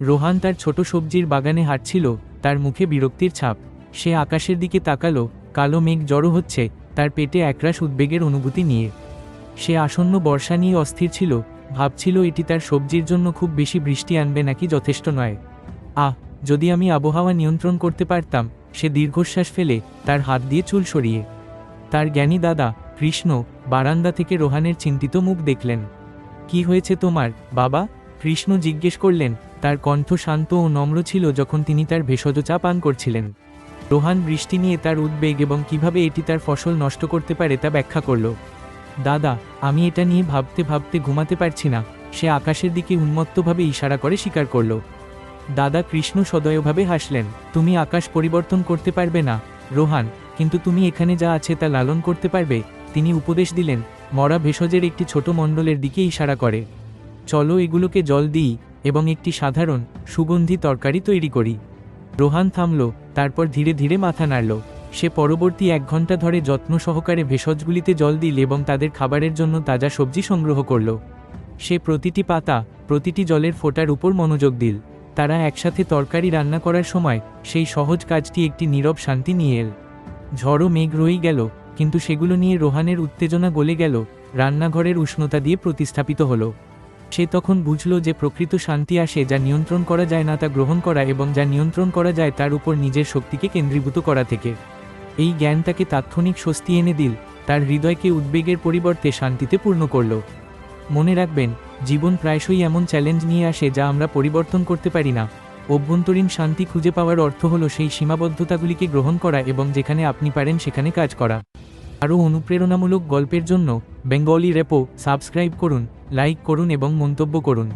রোহান তার ছোট সবজির বাগানে হাঁটছিল, তার মুখে বিরক্তির ছাপ। সে আকাশের দিকে তাকালো, কালো মেঘ জড়ো হচ্ছে, তার পেটে একরাশ উদ্বেগের অনুভূতি নিয়ে। সে আসন্ন বর্ষা নিয়ে অস্থির ছিল, ভাবছিল এটি তার সবজির জন্য খুব বেশি বৃষ্টি আনবে নাকি যথেষ্ট নয়। আহ, যদি আমি আবহাওয়া নিয়ন্ত্রণ করতে পারতাম, সে দীর্ঘশ্বাস ফেলে তার হাত দিয়ে চুল সরিয়ে। তার জ্ঞানী দাদা, কৃষ্ণ, বারান্দা থেকে রোহানের চিন্তিত মুখ দেখলেন। কি হয়েছে তোমার, বাবা? কৃষ্ণ জিজ্ঞেস করলেন তার কণ্ঠ শান্ত ও নম্র ছিল যখন তিনি তার ভেষজ চা পান করছিলেন। রোহান বৃষ্টি নিয়ে তার উদ্বেগ এবং কীভাবে এটি তার ফসল নষ্ট করতে পারে তা ব্যাখ্যা করল। দাদা, আমি এটা নিয়ে ভাবতে ভাবতে ঘুমাতে পারছি না। সে আকাশের দিকে উন্মত্তভাবে ইশারা করে স্বীকার করল। দাদা কৃষ্ণ সদয়ভাবে হাসলেন, তুমি আকাশ পরিবর্তন করতে পারবে না, রোহান, কিন্তু তুমি এখানে যা আছে তা লালন করতে পারবে। তিনি উপদেশ দিলেন, মরা ভেষজের একটি ছোট মণ্ডলের দিকে ইশারা করে। চলো এগুলোকে জল দিই এবং একটি সাধারণ, সুগন্ধি তরকারি তৈরি করি। রোহান থামল, তারপর ধীরে ধীরে মাথা নাড়ল। সে পরবর্তী এক ঘণ্টা ধরে যত্ন সহকারে ভেষজগুলিতে জল দিল এবং তাদের খাবারের জন্য তাজা সবজি সংগ্রহ করল। সে প্রতিটি পাতা, প্রতিটি জলের ফোঁটার উপর মনোযোগ দিল। তারা একসাথে তরকারি রান্না করার সময় সেই সহজ কাজটি একটি নীরব শান্তি নিয়ে এল। ঝড়ও মেঘ রয়ে গেল, কিন্তু সেগুলো নিয়ে রোহানের উত্তেজনা গলে গেল, রান্নাঘরের উষ্ণতা দিয়ে প্রতিস্থাপিত হলো। সে তখন বুঝল যে প্রকৃত শান্তি আসে যা নিয়ন্ত্রণ করা যায় না তা গ্রহণ করা এবং যা নিয়ন্ত্রণ করা যায় তার উপর নিজের শক্তিকে কেন্দ্রীভূত করা থেকে। এই জ্ঞান তাকে তাৎক্ষণিক স্বস্তি এনে দিল, তার হৃদয়কে উদ্বেগের পরিবর্তে শান্তিতে পূর্ণ করল। মনে রাখবেন, জীবন প্রায়শই এমন চ্যালেঞ্জ নিয়ে আসে যা আমরা পরিবর্তন করতে পারি না। অভ্যন্তরীণ শান্তি খুঁজে পাওয়ার অর্থ হল সেই সীমাবদ্ধতাগুলিকে গ্রহণ করা এবং যেখানে আপনি পারেন সেখানে কাজ করা। আরও অনুপ্রেরণামূলক গল্পের জন্য, বেঙ্গলি রেপো, সাবস্ক্রাইব করুন। লাইক করুন এবং মন্তব্য করুন।